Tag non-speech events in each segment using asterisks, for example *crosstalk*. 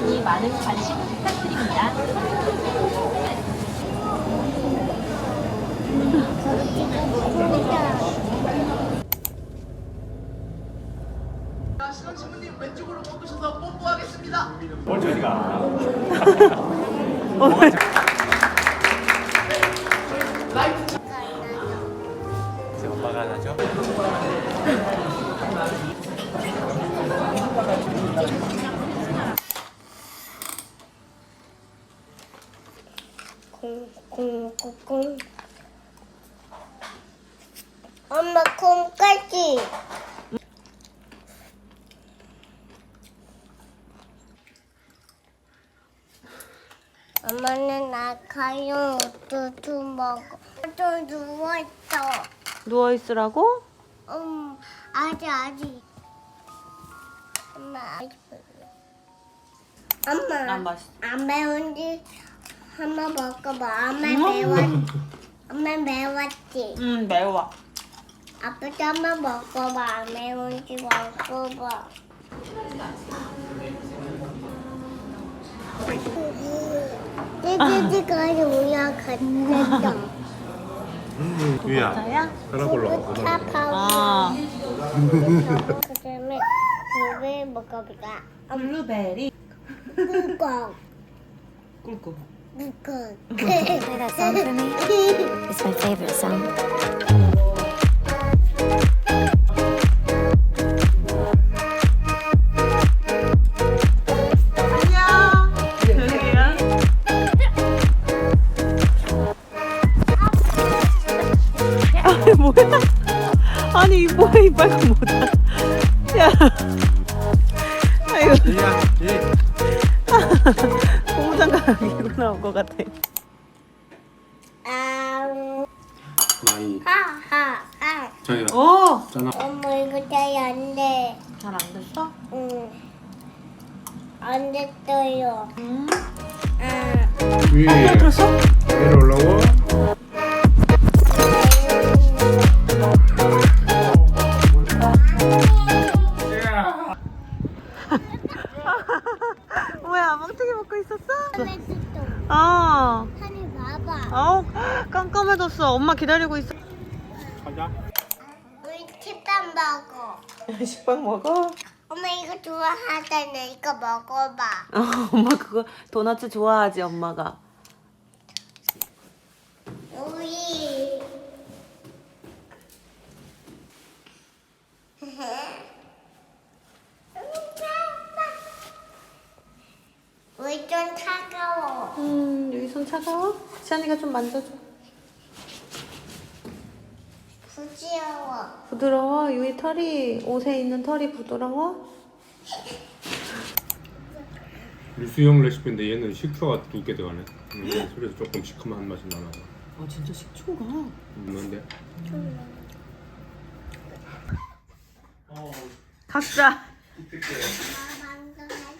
많이 많은 관심 부탁드립니다. 자, 시간 신부님 왼쪽으로 꺾으셔서 뽀뽀하겠습니다. 이제 *laughs* *laughs* 콩콩콩콩 엄마 콩까지. 엄마는 아카요 두두 먹어. 또 누워 있어. 누워 있으라고? 음 아직 아직. 엄마 아직. 엄마 안 맛있어. 안 매운지 한번 먹어봐 엄마 매웠 엄마 매웠지? 음 매워. 아빠도 한번 먹어봐 안 매운지 먹어봐 찌찌찌까지 우야 갔다 유야. 자야? 하나 골라 차파우 아. 그다음에 고기 먹어볼까? 블루베리. 꿀꺽. 꿀꺽 Play that song for me. It's my favorite song. 아니 뭐야? 아니 이 뭐야 이 빨간 모자. 야. 아이고 유야 예 고무장갑 입고 나온 것 같아. 아, 많이 하하 하 자기가 오. 잖아 엄마 이거 잘 안 돼. 잘 안 됐어? 응. 안 됐어요. 음. 아, 위에 들었어? 내려올라고 *laughs* 뭐야 멍청이 먹고 있었어? 또 어. 하니 봐봐. 아우 깜깜해졌어. 엄마 기다리고 있어. 가자 우리 팁밥 먹어. *laughs* 식빵 먹어? 엄마 이거 좋아하잖아. 이거 먹어봐. *laughs* 어, 엄마 그거 도넛 좋아하지 엄마가. 우리 좀 차가워. 음 여기 손 차가워? 시안이가 좀 만져줘. 부지러워. 부드러워? 유이 털이 옷에 있는 털이 부드러워? 유수형 레시피인데 얘는 식초가 두개 들어가네 음, 그래서 조금 시큼한 맛이 나나서 아 진짜 식초가. 없는데 각자.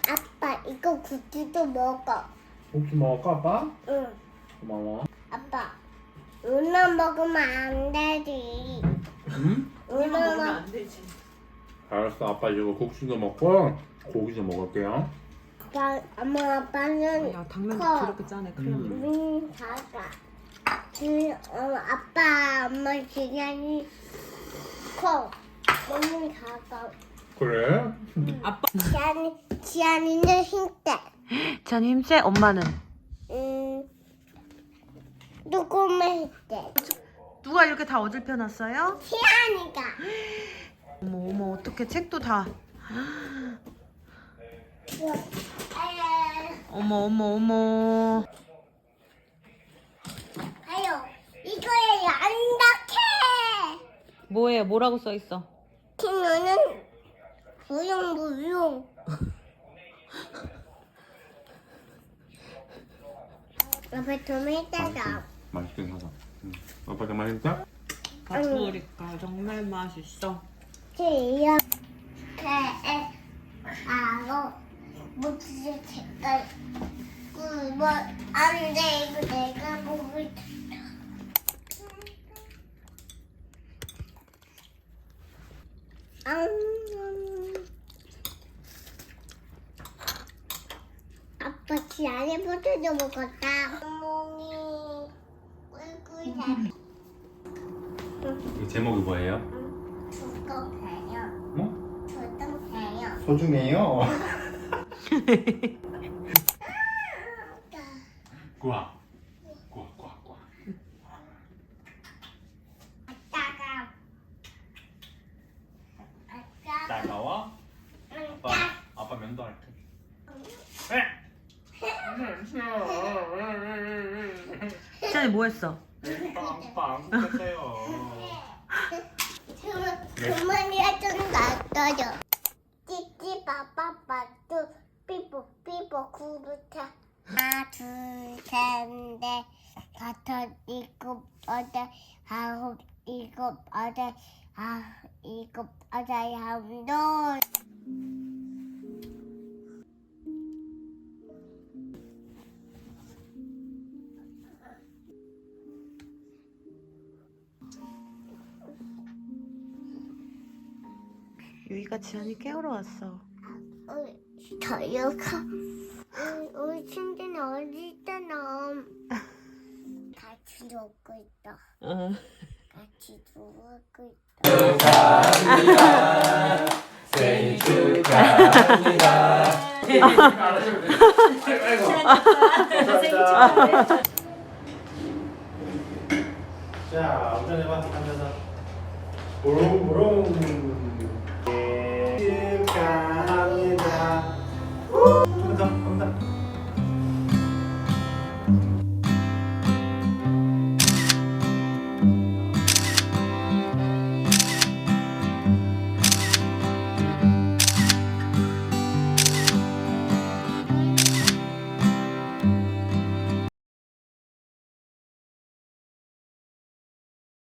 아빠 이거 굿즈도 먹어. 혹시 먹을까 아빠? 응. 고마워 아빠. 우나 먹으면 안 되지. 응? 우나 먹. 안 되지. 알았어 아빠 이거 국수도 먹고 고기 좀 먹을게요 아빠, 엄마 아빠는 야 당면 커. 그렇게 짜네. 큰일 났네. 음, 작아. 그, 어, 아빠, 엄마 기간이 커. 너무 작아. 그래? 아빠. 지안이, 지안이는 힘대. 잔 힘세? 엄마는? 음, 힘대. 누가 이렇게 다 어질펴 놨어요? 지안이가. 어머 어머 어떻게 책도 다. 에, 어머 어머 어머. 아유, 이거에 양답해. 뭐예요? 뭐라고 써 있어? 키노는 무용 무용. 옆에 도매다가 맛있긴 하다 응. 아빠 정 맛있다? 같이 먹으니까 정말 맛있어. 제이야 배에 바로 무슨 색깔 그뭐 안돼 이거 내가 먹을 음. 아빠 지 안에 포도도 먹었다. 멍이 얼굴 잘이 제목이 뭐예요? 두껍해요. 뭐? 두껍해요. 소중해요. 꾸아. 꾸아 꾸아 꾸아. 아따가. 아따가. 따가워? 아빠 아빠 면도할게. 시안이 뭐 했어? 아빠 안 먹겠어요. 그만이야 좀 놔둬줘. 찌찌 빠빠빠뚜 삐뽀 삐뽀 구부터 하나 둘셋넷 다섯 일곱 여덟 아홉 일곱 여덟 아홉 일곱 여덟 아홉 열 유이가 지안이 깨우러 왔어. 저희가 우리 친구는 어디 있잖아. *laughs* 같이 놀고 있다. 어. 같이 놀고 있다. 자, 운전해봐. 앉아서. 부릉부릉.